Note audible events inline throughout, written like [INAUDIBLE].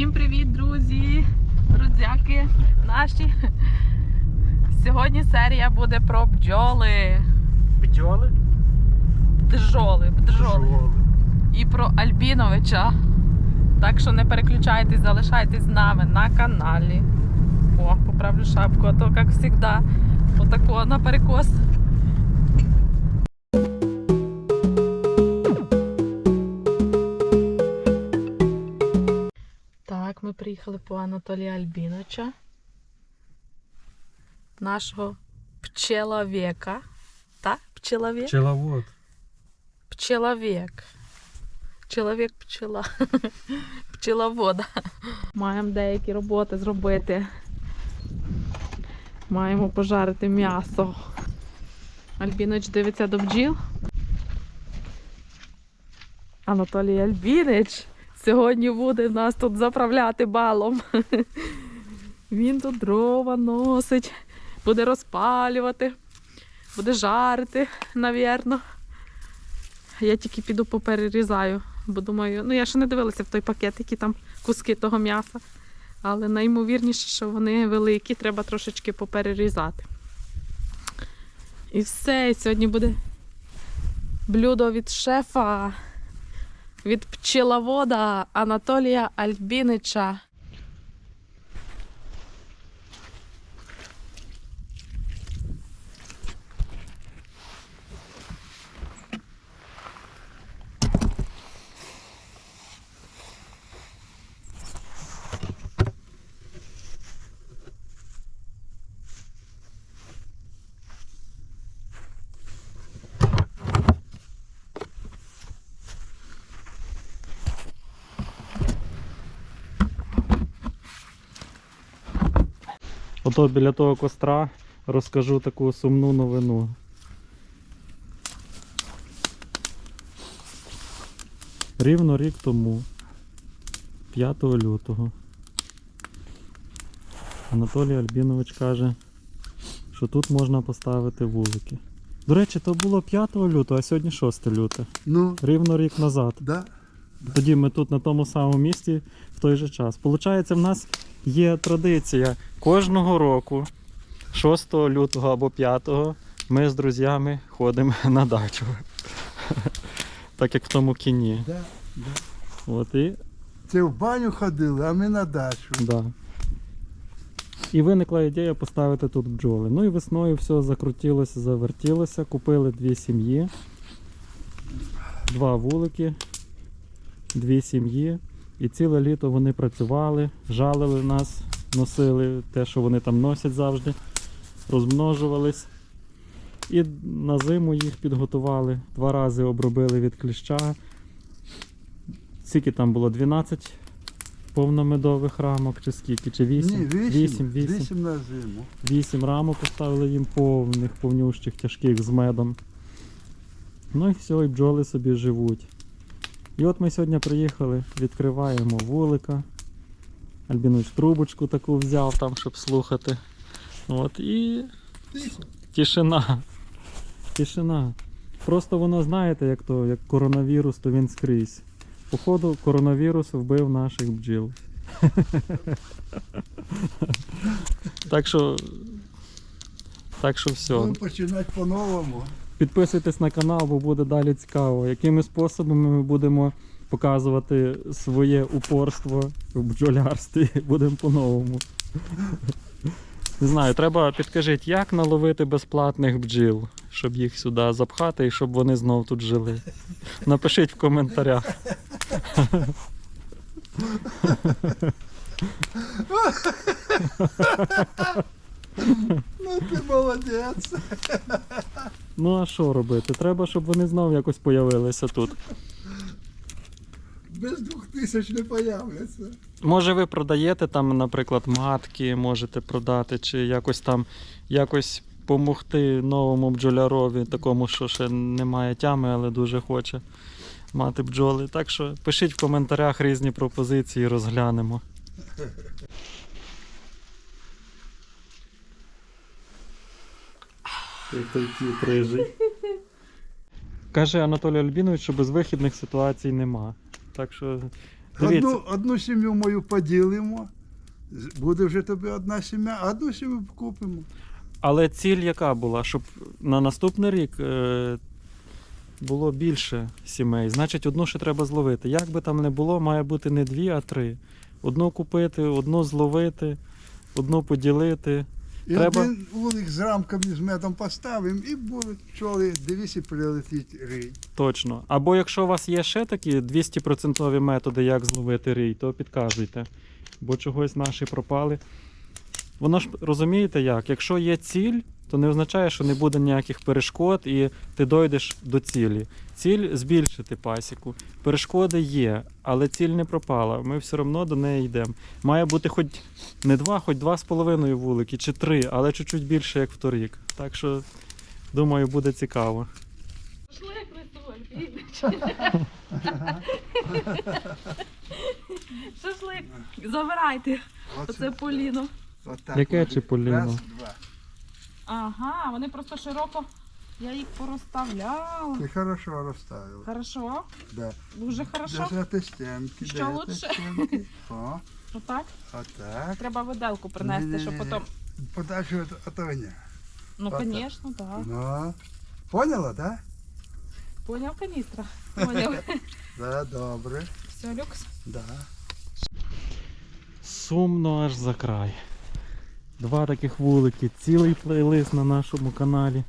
Всім привіт, друзі, друзяки наші. Сьогодні серія буде про бджоли. Бджоли? Бджоли, бджоли. І про Альбіновича. Так що не переключайтесь, залишайтесь з нами на каналі. О, поправлю шапку, а то, як завжди, отако на перекос. Приїхали по Анатолія Альбіновича, нашого пчеловіка. Так? Пчеловік? Пчеловод. Пчеловік. Чоловік пчела. [LAUGHS] Пчеловода. Маємо деякі роботи зробити. Маємо пожарити м'ясо. Альбіноч дивиться до бджіл. Анатолій Альбінич сьогодні буде нас тут заправляти балом. Він тут дрова носить, буде розпалювати, буде жарити, навірно. Я тільки піду поперерізаю, бо думаю, ну я ще не дивилася в той пакет, які там куски того м'яса. Але найімовірніше, що вони великі, треба трошечки поперерізати. І все, і сьогодні буде блюдо від шефа, від пчеловода Анатолія Альбінича. Ото біля того костра розкажу таку сумну новину. Рівно рік тому, 5 лютого, Анатолій Альбінович каже, що тут можна поставити вулики. До речі, то було 5 лютого, а сьогодні 6 люте. Ну, Рівно рік назад. да. Тоді ми тут на тому самому місці в той же час. Получається, в нас є традиція кожного року, 6 лютого або 5, ми з друзями ходимо [LAUGHS] на дачу. [LAUGHS] Так як в тому кіні. Да, да. От і, Це в баню ходили, а ми на дачу. да. і виникла ідея поставити тут бджоли. Ну і весною все закрутилося, завертілося. Купили дві сім'ї, два вулики, дві сім'ї. І ціле літо вони працювали, жалили нас, носили те, що вони там носять завжди, розмножувались. І на зиму їх підготували. Два рази обробили від кліща. Скільки там було? 12 повномедових рамок, чи скільки? Чи 8? Ні, вісім. 8, 8. Вісім на зиму. 8 рамок поставили їм повних, повнющих, тяжких з медом. Ну і все, і бджоли собі живуть. І от ми сьогодні приїхали, відкриваємо вулика. Альбінович трубочку таку взяв там, щоб слухати. От і тишина. Тишина. Просто воно, знаєте, як то, як коронавірус, то він скрізь. Походу, коронавірус вбив наших бджіл. [LAUGHS] так що. Так що все. Починати по-новому. Підписуйтесь на канал, бо буде далі цікаво. Якими способами ми будемо показувати своє упорство в бджолярстві. [LAUGHS] Будемо по-новому. Не знаю, треба підкажіть, як наловити безплатних бджіл, щоб їх сюди запхати і щоб вони знов тут жили. Напишіть в коментарях. [LAUGHS] Ну ти молодець. Ну а що робити? Треба, щоб вони знов якось появилися тут. Без двох тисяч не появляться. Може ви продаєте там, наприклад, матки, можете продати, чи якось там якось допомогти новому бджолярові, такому, що ще не має тями, але дуже хоче мати бджоли. Так що пишіть в коментарях різні пропозиції, розглянемо. Як рижий. [LAUGHS] Каже Анатолій Альбінович, що безвихідних ситуацій нема. Так що Дивіться. Одну, одну сім'ю мою поділимо. Буде вже тобі одна сім'я, а одну сім'ю купимо. Але ціль яка була? Щоб на наступний рік е, було більше сімей. Значить, одну ще треба зловити. Як би там не було, має бути не дві, а три. Одну купити, одну зловити, одну поділити. І Треба- один вулик з рамками з медом поставимо і будуть пчоли, дивіться, прилетить рій. Точно. Або якщо у вас є ще такі 200% методи, як зловити рій, то підказуйте. Бо чогось наші пропали. Воно ж розумієте як? Якщо є ціль, то не означає, що не буде ніяких перешкод і ти дойдеш до цілі. Ціль збільшити пасіку. Перешкоди є, але ціль не пропала. Ми все одно до неї йдемо. Має бути хоч не два, хоч два з половиною вулики, чи три, але чуть-чуть більше, як в торік. Так що, думаю, буде цікаво. Шашлик [LAUGHS] Шашлик. Забирайте. Оце Поліно. Отак Яке от. Раз, два. Ага, вони просто широко. Я їх порозставляла. Ти хорошо розставив. Хорошо? Да. Дуже хорошо. Держати стінки. Що держати лучше? стінки. [LAUGHS] О, Отак. отак. Треба виделку принести, щоб Ні-ні-ні. потім. Подальше від от огня. Ну, Отак. звісно, так. Ну, поняла, да? Поняв каністра. [LAUGHS] Поняв. Да, добре. Все, люкс. Да. Сумно аж за край. Два таких вулики, цілий плейлист на нашому каналі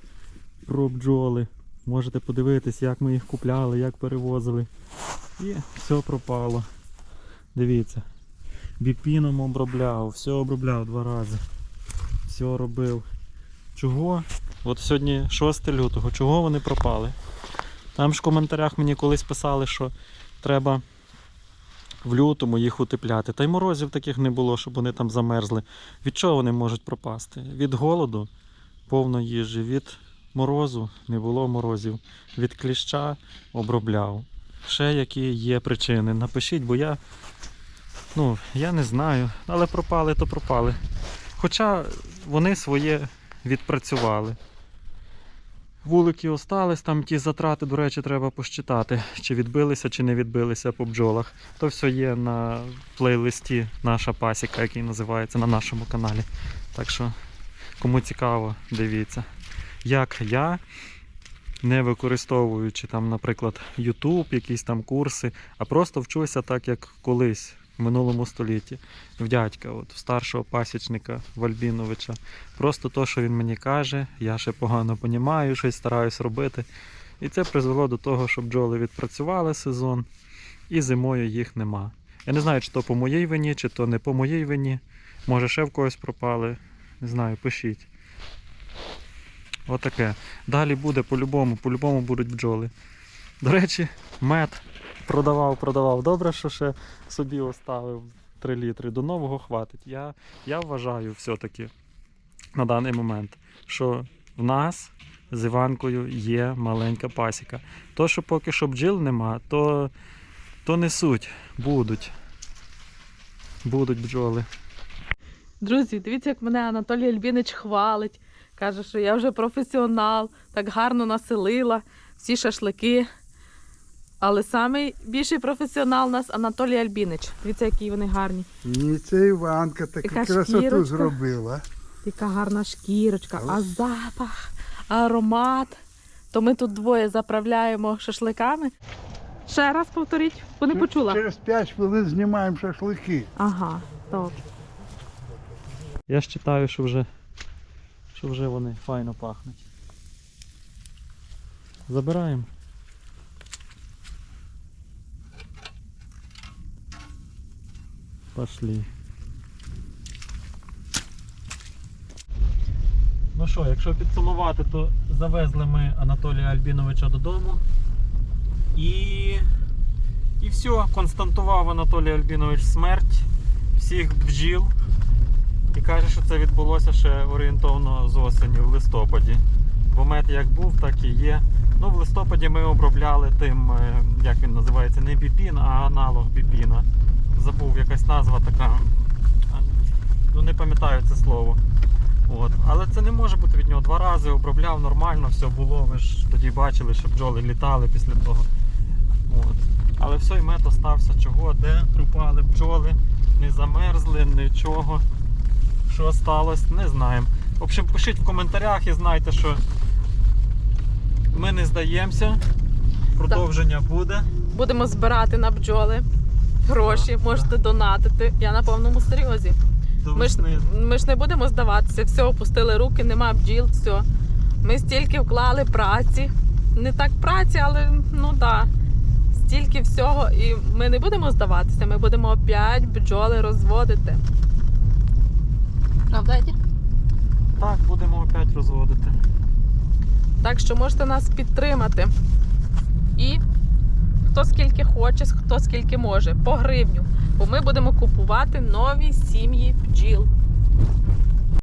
про бджоли. Можете подивитись, як ми їх купляли, як перевозили. І все пропало. Дивіться. Біпіном обробляв, все обробляв два рази. Все робив. Чого? От сьогодні 6 лютого, чого вони пропали? Там ж в коментарях мені колись писали, що треба в лютому їх утепляти. Та й морозів таких не було, щоб вони там замерзли. Від чого вони можуть пропасти? Від голоду повно їжі, від морозу не було морозів, від кліща обробляв. Ще які є причини. Напишіть, бо я. Ну, я не знаю. Але пропали, то пропали. Хоча вони своє відпрацювали. Вулики остались, там ті затрати, до речі, треба посчитати, чи відбилися, чи не відбилися по бджолах. То все є на плейлисті наша пасіка, який називається на нашому каналі. Так що, кому цікаво, дивіться. Як я, не використовуючи там, наприклад, YouTube, якісь там курси, а просто вчуся так, як колись минулому столітті. В дядька, от, в старшого пасічника Вальбіновича. Просто то, що він мені каже, я ще погано понімаю, щось стараюсь робити. І це призвело до того, що бджоли відпрацювали сезон, і зимою їх нема. Я не знаю, чи то по моїй вині, чи то не по моїй вині. Може ще в когось пропали. Не знаю, пишіть. Отаке. Далі буде по-любому, по-любому будуть бджоли. До речі, мед продавав, продавав. Добре, що ще собі оставив 3 літри. До нового хватить. Я, я вважаю все-таки на даний момент, що в нас з Іванкою є маленька пасіка. То, що поки що бджіл нема, то, то не. Будуть. Будуть бджоли. Друзі, дивіться, як мене Анатолій Альбінич хвалить. Каже, що я вже професіонал, так гарно населила всі шашлики. Але найбільший професіонал у нас Анатолій Альбінич. Дивіться, які вони гарні. Ні, це Іванка таку Яка красоту шкірочка. зробила. Яка гарна шкірочка, а запах, аромат. То ми тут двоє заправляємо шашликами. Ще раз повторіть, бо не почула. Через 5 хвилин знімаємо шашлики. Ага, добре. Я ж читаю, що вже, що вже вони файно пахнуть. Забираємо. Пошли. Ну що, якщо підсумувати, то завезли ми Анатолія Альбіновича додому. І. І все, константував Анатолій Альбінович смерть всіх бджіл. І каже, що це відбулося ще орієнтовно з осені в листопаді. Бо мед як був, так і є. Ну, в листопаді ми обробляли тим, е, як він називається, не біпін, а аналог біпіна. Забув якась назва така. Ну не пам'ятаю це слово. От. Але це не може бути від нього. Два рази обробляв нормально, все було. Ви ж тоді бачили, що бджоли літали після того. От. Але все і мед остався. Чого, де пропали бджоли, не замерзли, нічого. Що сталося, не знаємо. В общем, пишіть в коментарях і знайте, що ми не здаємося. Продовження буде. Будемо збирати на бджоли гроші, можете донатити. Я на повному серйозі. Ми ж, ми ж не будемо здаватися, все, опустили руки, нема бджіл, все. Ми стільки вклали праці. Не так праці, але ну да. Стільки всього. І ми не будемо здаватися, ми будемо опять бджоли розводити. Правда, Так, будемо опять розводити. Так що можете нас підтримати. І хто скільки хоче, хто скільки може, по гривню. Бо ми будемо купувати нові сім'ї бджіл.